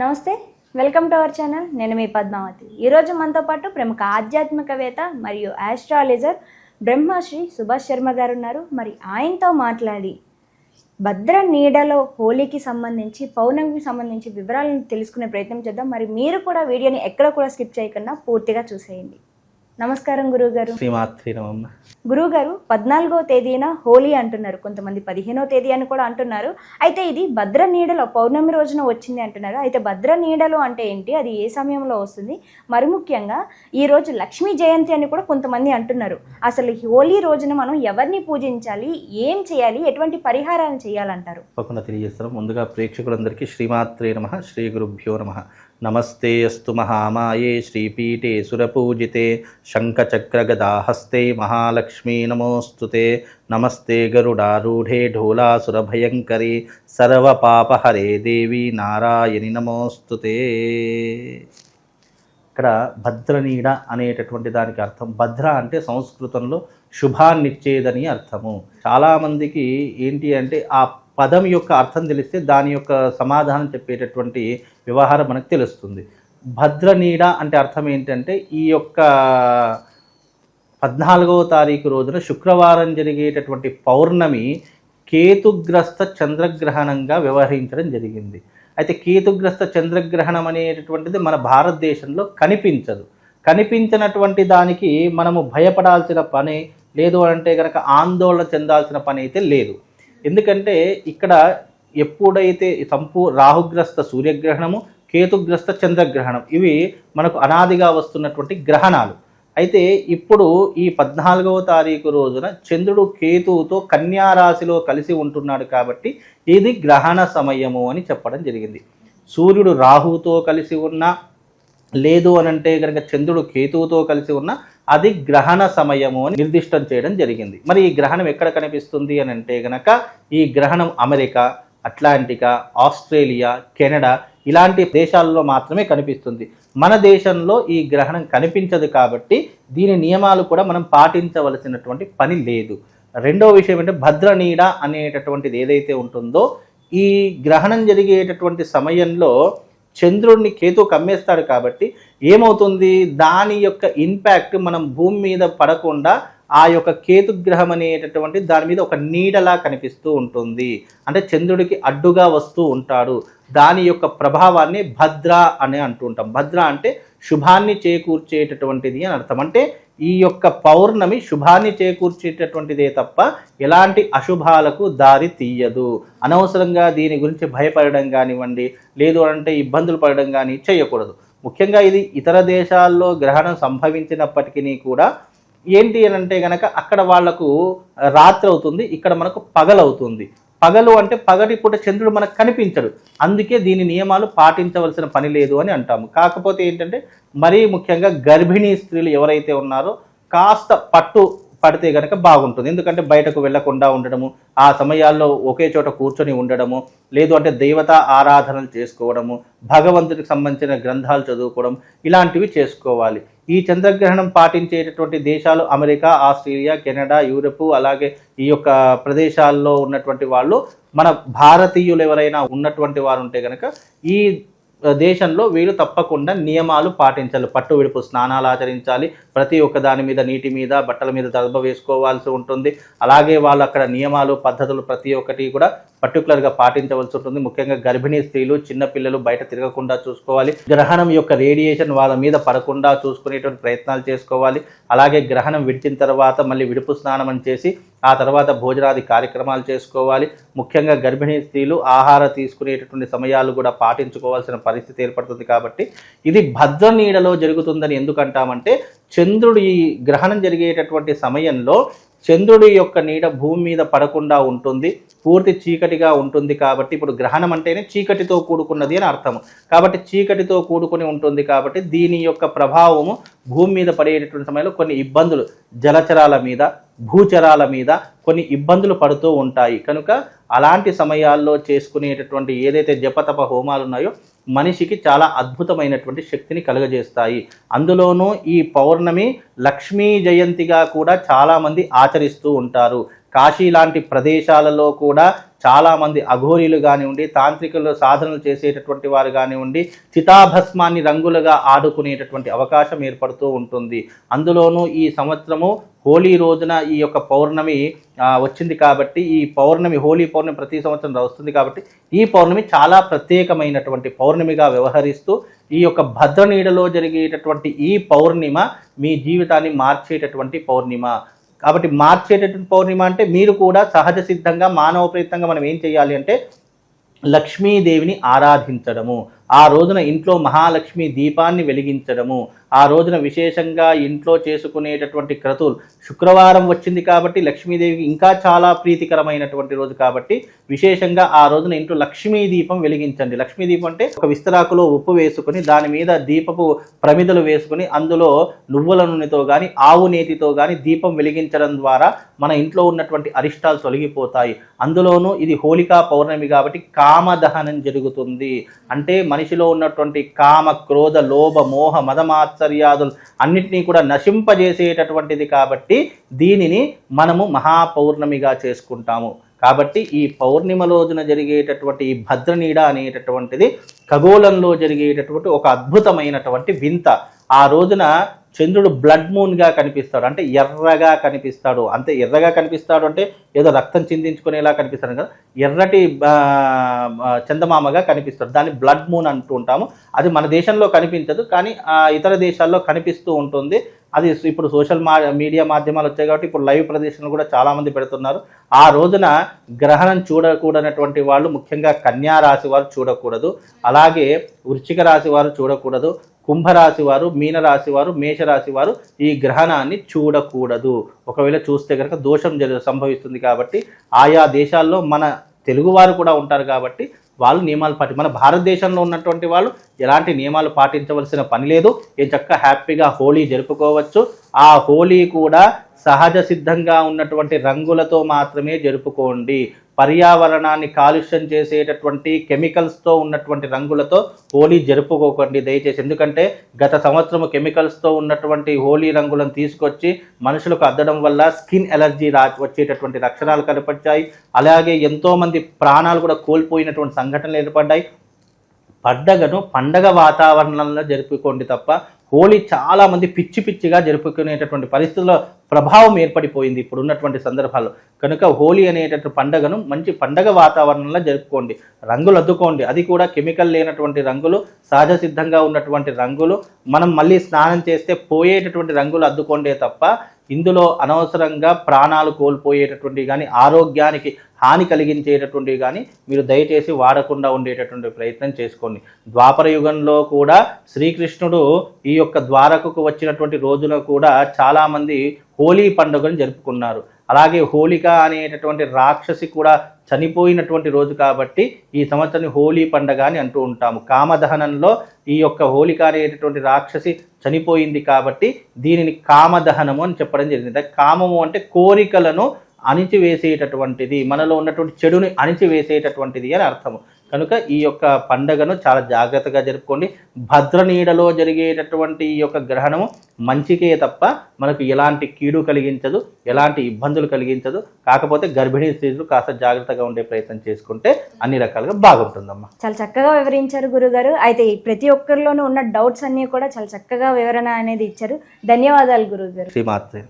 నమస్తే welcome to our channel. నేను మీ పద్మావతి. ఈరోజు మనతో పాటు ప్రముఖ ఆధ్యాత్మికవేత్త మరియు ఆస్ట్రాలజర్ బ్రహ్మశ్రీ సుభాష్ శర్మ గారు ఉన్నారు మరి ఆయనతో మాట్లాడి భద్ర నీడలో హోలీకి సంబంధించి పౌర్ణమికి సంబంధించి వివరాలను తెలుసుకునే ప్రయత్నం చేద్దాం. మరి మీరు కూడా వీడియోని ఎక్కడ కూడా స్కిప్ చేయకుండా పూర్తిగా చూసేయండి. నమస్కారం గురువుగారు. శ్రీమాత్రి నమమ్మ గురువుగారు పద్నాలుగో తేదీన హోలీ అంటున్నారు. కొంతమంది పదిహేనో తేదీ అని కూడా అంటున్నారు. అయితే ఇది భద్ర నీడలో పౌర్ణమి రోజున వచ్చింది అంటున్నారు. అయితే భద్ర నీడలో అంటే ఏంటి? అది ఏ సమయంలో వస్తుంది? మరి ముఖ్యంగా ఈ రోజు లక్ష్మీ జయంతి అని కూడా కొంతమంది అంటున్నారు. అసలు ఈ హోలీ రోజున మనం ఎవరిని పూజించాలి? ఏం చేయాలి? ఎటువంటి పరిహారాలు చేయాలంటారు? తప్పకుండా తెలియజేస్తాను. ముందుగా ప్రేక్షకులందరికీ శ్రీమాత్రే నమ శ్రీ గురుభ్యో నమ. నమస్తే అస్తు మహామాయే శ్రీపీఠే సురపూజితే శంఖచక్రగదాహస్తే మహాలక్ష్మీ నమోస్తుతే. నమస్తే గరుడారూఢే ఢోలాసురభయంకరి సర్వపాపహరే దేవి నారాయణి నమోస్తుతే. ఇక్కడ భద్రనీడ అనేటటువంటి దానికి అర్థం. భద్ర అంటే సంస్కృతంలో శుభాన్నిచ్చేదని అర్థము. చాలామందికి ఏంటి అంటే ఆ పదం యొక్క అర్థం తెలిస్తే దాని యొక్క సమాధానం చెప్పేటటువంటి వ్యవహారం మనకు తెలుస్తుంది. భద్రనీడ అంటే అర్థం ఏంటంటే ఈ యొక్క పద్నాలుగవ తారీఖు రోజున శుక్రవారం జరిగేటటువంటి పౌర్ణమి కేతుగ్రస్త చంద్రగ్రహణంగా వ్యవహరించడం జరిగింది. అయితే కేతుగ్రస్త చంద్రగ్రహణం అనేటటువంటిది మన భారతదేశంలో కనిపించదు. కనిపించినటువంటి దానికి మనము భయపడాల్సిన పని లేదు అంటే కనుక ఆందోళన చెందాల్సిన పని అయితే లేదు. ఎందుకంటే ఇక్కడ ఎప్పుడైతే సంపూ రాహుగ్రస్త సూర్యగ్రహణము కేతుగ్రస్త చంద్రగ్రహణం ఇవి మనకు అనాదిగా వస్తున్నటువంటి గ్రహణాలు. అయితే ఇప్పుడు ఈ పద్నాలుగవ తారీఖు రోజున చంద్రుడు కేతువుతో కన్యారాశిలో కలిసి ఉంటున్నాడు కాబట్టి ఇది గ్రహణ సమయము అని చెప్పడం జరిగింది. సూర్యుడు రాహువుతో కలిసి ఉన్న లేదు అని అంటే కనుక చంద్రుడు కేతువుతో కలిసి ఉన్న అది గ్రహణ సమయము అని నిర్దిష్టం చేయడం జరిగింది. మరి ఈ గ్రహణం ఎక్కడ కనిపిస్తుంది అని అంటే గనక ఈ గ్రహణం అమెరికా అట్లాంటికా ఆస్ట్రేలియా కెనడా ఇలాంటి దేశాల్లో మాత్రమే కనిపిస్తుంది. మన దేశంలో ఈ గ్రహణం కనిపించదు కాబట్టి దీని నియమాలు కూడా మనం పాటించవలసినటువంటి పని లేదు. రెండవ విషయం ఏంటంటే భద్రనీడ అనేటటువంటిది ఏదైతే ఉంటుందో ఈ గ్రహణం జరిగేటటువంటి సమయంలో చంద్రుడిని కేతు కమ్మేస్తాడు కాబట్టి ఏమవుతుంది? దాని యొక్క ఇంపాక్ట్ మనం భూమి మీద పడకుండా ఆ యొక్క కేతుగ్రహం అనేటటువంటి దాని మీద ఒక నీడలా కనిపిస్తూ ఉంటుంది. అంటే చంద్రుడికి అడ్డుగా వస్తూ ఉంటాడు. దాని యొక్క ప్రభావాన్ని భద్ర అని అంటుంటాం భద్ర అంటే శుభాన్ని చేకూర్చేటటువంటిది అని అర్థం. అంటే ఈ యొక్క పౌర్ణమి శుభాన్ని చేకూర్చేటటువంటిదే తప్ప ఎలాంటి అశుభాలకు దారి తీయదు. అనవసరంగా దీని గురించి భయపడడం కానివ్వండి లేదు అంటే ఇబ్బందులు పడడం కానీ చేయకూడదు. ముఖ్యంగా ఇది ఇతర దేశాల్లో గ్రహణం సంభవించినప్పటికీ కూడా ఏంటి అని అంటే గనక అక్కడ వాళ్ళకు రాత్రి అవుతుంది ఇక్కడ మనకు పగలవుతుంది. పగలు అంటే పగటి పూట చంద్రుడు మనకు కనిపించడు. అందుకే దీని నియమాలు పాటించవలసిన పని లేదు అని అంటాము. కాకపోతే ఏంటంటే మరీ ముఖ్యంగా గర్భిణీ స్త్రీలు ఎవరైతే ఉన్నారో కాస్త పట్టు పడితే కనుక బాగుంటుంది. ఎందుకంటే బయటకు వెళ్ళకుండా ఉండడము ఆ సమయాల్లో ఒకే చోట కూర్చొని ఉండడము లేదు అంటే దేవతా ఆరాధనలు చేసుకోవడము భగవంతుడికి సంబంధించిన గ్రంథాలు చదువుకోవడం ఇలాంటివి చేసుకోవాలి. ఈ చంద్రగ్రహణం పాటించేటటువంటి దేశాలు అమెరికా ఆస్ట్రేలియా కెనడా యూరప్ అలాగే ఈ యొక్క ప్రదేశాల్లో ఉన్నటువంటి వాళ్ళు మన భారతీయులు ఎవరైనా ఉన్నటువంటి వారు ఉంటే కనుక ఈ దేశంలో వీళ్ళు తప్పకుండా నియమాలు పాటించాలి. పట్టు విడుపు స్నానాలు ఆచరించాలి. ప్రతి ఒక్క దాని మీద నీటి మీద బట్టల మీద దర్భ వేసుకోవాల్సి ఉంటుంది. అలాగే వాళ్ళు అక్కడ నియమాలు పద్ధతులు ప్రతి ఒక్కటి కూడా పర్టికులర్గా పాటించవలసి ఉంటుంది. ముఖ్యంగా గర్భిణీ స్త్రీలు చిన్నపిల్లలు బయట తిరగకుండా చూసుకోవాలి. గ్రహణం యొక్క రేడియేషన్ వాళ్ళ మీద పడకుండా చూసుకునేటువంటి ప్రయత్నాలు చేసుకోవాలి. అలాగే గ్రహణం విడిచిన తర్వాత మళ్ళీ విడుపు స్నానం అని చేసి ఆ తర్వాత భోజనాది కార్యక్రమాలు చేసుకోవాలి. ముఖ్యంగా గర్భిణీ స్త్రీలు ఆహార తీసుకునేటటువంటి సమయాలు కూడా పాటించుకోవాల్సిన పరిస్థితి ఏర్పడుతుంది కాబట్టి ఇది భద్ర నీడలో జరుగుతుందని ఎందుకంటామంటే చంద్రుడు ఈ గ్రహణం జరిగేటటువంటి సమయంలో చంద్రుడి యొక్క నీడ భూమి మీద పడకుండా ఉంటుంది పూర్తి చీకటిగా ఉంటుంది కాబట్టి ఇప్పుడు గ్రహణం అంటేనే చీకటితో కూడుకున్నది అని అర్థం కాబట్టి చీకటితో కూడుకుని ఉంటుంది కాబట్టి దీని యొక్క ప్రభావము భూమి మీద పడేటటువంటి సమయంలో కొన్ని ఇబ్బందులు జలచరాల మీద భూచరాల మీద కొన్ని ఇబ్బందులు పడుతూ ఉంటాయి. కనుక అలాంటి సమయాల్లో చేసుకునేటటువంటి ఏదైతే జపతప హోమాలు ఉన్నాయో మనిషికి చాలా అద్భుతమైనటువంటి శక్తిని కలుగజేస్తాయి. అందులోనూ ఈ పౌర్ణమి లక్ష్మీ జయంతిగా కూడా చాలామంది ఆచరిస్తూ ఉంటారు. కాశీ లాంటి ప్రదేశాలలో కూడా చాలామంది అఘోరీలు కానివ్వండి తాంత్రికులు సాధనలు చేసేటటువంటి వారు కానివ్వండి చితాభస్మాన్ని రంగులుగా ఆడుకునేటటువంటి అవకాశం ఏర్పడుతూ ఉంటుంది. అందులోనూ ఈ సంవత్సరము హోలీ రోజున ఈ యొక్క పౌర్ణమి వచ్చింది కాబట్టి ఈ పౌర్ణమి హోలీ పౌర్ణమి ప్రతి సంవత్సరం వస్తుంది కాబట్టి ఈ పౌర్ణమి చాలా ప్రత్యేకమైనటువంటి పౌర్ణమిగా వ్యవహరిస్తూ ఈ యొక్క భద్రనీడలో జరిగేటటువంటి ఈ పౌర్ణిమ మీ జీవితాన్ని మార్చేటటువంటి పౌర్ణిమ. కాబట్టి మార్చేటటువంటి పౌర్ణిమ అంటే మీరు కూడా సహజ సిద్ధంగా మానవ ప్రయత్నంగా మనం ఏం చేయాలి అంటే లక్ష్మీదేవిని ఆరాధించడము. ఆ రోజున ఇంట్లో మహాలక్ష్మి దీపాన్ని వెలిగించడము. ఆ రోజున విశేషంగా ఇంట్లో చేసుకునేటటువంటి క్రతువులు. శుక్రవారం వచ్చింది కాబట్టి లక్ష్మీదేవికి ఇంకా చాలా ప్రీతికరమైనటువంటి రోజు కాబట్టి విశేషంగా ఆ రోజున ఇంట్లో లక్ష్మీ దీపం వెలిగించండి. లక్ష్మీ దీపం అంటే ఒక విస్తరాకులో ఉప్పు వేసుకుని దాని మీద దీపపు ప్రమిదలు వేసుకుని అందులో నువ్వుల నూనెతో కానీ ఆవు నేతితో కానీ దీపం వెలిగించడం ద్వారా మన ఇంట్లో ఉన్నటువంటి అరిష్టాలు తొలగిపోతాయి. అందులోనూ ఇది హోలికా పౌర్ణమి కాబట్టి కామదహనం జరుగుతుంది. అంటే మనిషిలో ఉన్నటువంటి కామ క్రోధ లోభ మోహ మదమాత్సర్యాదులు అన్నిటినీ కూడా నశింపజేసేటటువంటిది కాబట్టి దీనిని మనము మహాపౌర్ణమిగా చేసుకుంటాము. కాబట్టి ఈ పౌర్ణిమ రోజున జరిగేటటువంటి ఈ భద్రనీడ అనేటటువంటిది ఖగోళంలో జరిగేటటువంటి ఒక అద్భుతమైనటువంటి వింత. ఆ రోజున చంద్రుడు బ్లడ్ మూన్గా కనిపిస్తాడు. అంటే ఎర్రగా కనిపిస్తాడు. అంతే ఎర్రగా కనిపిస్తాడు అంటే ఏదో రక్తం చిందించుకునేలా కనిపిస్తాడు కదా. ఎర్రటి చందమామగా కనిపిస్తాడు. దాన్ని బ్లడ్ మూన్ అంటూ ఉంటాము. అది మన దేశంలో కనిపించదు కానీ ఇతర దేశాల్లో కనిపిస్తూ ఉంటుంది. అది ఇప్పుడు సోషల్ మా మీడియా మాధ్యమాలు వచ్చాయి కాబట్టి ఇప్పుడు లైవ్ ప్రదర్శనలు కూడా చాలామంది పెడుతున్నారు. ఆ రోజున గ్రహణం చూడకూడనటువంటి వాళ్ళు ముఖ్యంగా కన్యా రాశి వారు చూడకూడదు. అలాగే వృశ్చిక రాశి వారు చూడకూడదు. కుంభరాశి వారు మీనరాశి వారు మేషరాశి వారు ఈ గ్రహణాన్ని చూడకూడదు. ఒకవేళ చూస్తే కనుక దోషం జరి సంభవిస్తుంది కాబట్టి ఆయా దేశాల్లో మన తెలుగువారు కూడా ఉంటారు కాబట్టి వాళ్ళు నియమాలు పాటి మన భారతదేశంలో ఉన్నటువంటి వాళ్ళు ఎలాంటి నియమాలు పాటించవలసిన పని లేదు. ఏం చక్క హ్యాపీగా హోలీ జరుపుకోవచ్చు. ఆ హోలీ కూడా సహజ సిద్ధంగా ఉన్నటువంటి రంగులతో మాత్రమే జరుపుకోండి. పర్యావరణాన్ని కాలుష్యం చేసేటటువంటి కెమికల్స్తో ఉన్నటువంటి రంగులతో హోలీ జరుపుకోకండి దయచేసి. ఎందుకంటే గత సంవత్సరం కెమికల్స్తో ఉన్నటువంటి హోలీ రంగులను తీసుకొచ్చి మనుషులకు అద్దడం వల్ల స్కిన్ ఎలర్జీ రా వచ్చేటటువంటి లక్షణాలు కనపరిచాయి అలాగే ఎంతోమంది ప్రాణాలు కూడా కోల్పోయినటువంటి సంఘటనలు ఏర్పడ్డాయి. పండగను పండగ వాతావరణంలో జరుపుకోండి తప్ప హోలీ చాలామంది పిచ్చి పిచ్చిగా జరుపుకునేటటువంటి పరిస్థితుల్లో ప్రభావం ఏర్పడిపోయింది ఇప్పుడు ఉన్నటువంటి సందర్భాల్లో. కనుక హోలీ అనేటటువంటి పండగను మంచి పండగ వాతావరణంలో జరుపుకోండి. రంగులు అద్దుకోండి. అది కూడా కెమికల్ లేనటువంటి రంగులు సహజ సిద్ధంగా ఉన్నటువంటి రంగులు. మనం మళ్ళీ స్నానం చేస్తే పోయేటటువంటి రంగులు అద్దుకోండే తప్ప ఇందులో అనవసరంగా ప్రాణాలు కోల్పోయేటటువంటివి కానీ ఆరోగ్యానికి హాని కలిగించేటటువంటివి కానీ మీరు దయచేసి వాడకుండా ఉండేటటువంటి ప్రయత్నం చేసుకోండి. ద్వాపర యుగంలో కూడా శ్రీకృష్ణుడు ఈ యొక్క ద్వారకకు వచ్చినటువంటి రోజున కూడా చాలామంది హోలీ పండుగను జరుపుకున్నారు. అలాగే హోలిక అనేటటువంటి రాక్షసి కూడా చనిపోయినటువంటి రోజు కాబట్టి ఈ సంవత్సరాన్ని హోలీ పండగ అని అంటూ ఉంటాము. కామదహనంలో ఈ యొక్క హోలిక అనేటటువంటి రాక్షసి చనిపోయింది కాబట్టి దీనిని కామదహనము అని చెప్పడం జరిగింది. కామము అంటే కోరికలను అణిచివేసేటటువంటిది మనలో ఉన్నటువంటి చెడుని అణిచివేసేటటువంటిది అని అర్థము. కనుక ఈ యొక్క పండగను చాలా జాగ్రత్తగా జరుపుకోండి. భద్రనీడలో జరిగేటటువంటి ఈ యొక్క గ్రహణము మంచికే తప్ప మనకు ఎలాంటి కీడు కలిగించదు ఎలాంటి ఇబ్బందులు కలిగించదు. కాకపోతే గర్భిణీ స్త్రీలు కాస్త జాగ్రత్తగా ఉండే ప్రయత్నం చేసుకుంటే అన్ని రకాలుగా బాగుంటుందమ్మా. చాలా చక్కగా వివరించారు గురుగారు. అయితే ప్రతి ఒక్కరిలోనూ ఉన్న డౌట్స్ అన్నీ కూడా చాలా చక్కగా వివరణ అనేది ఇచ్చారు. ధన్యవాదాలు గురుగారు. శ్రీమాత్రే.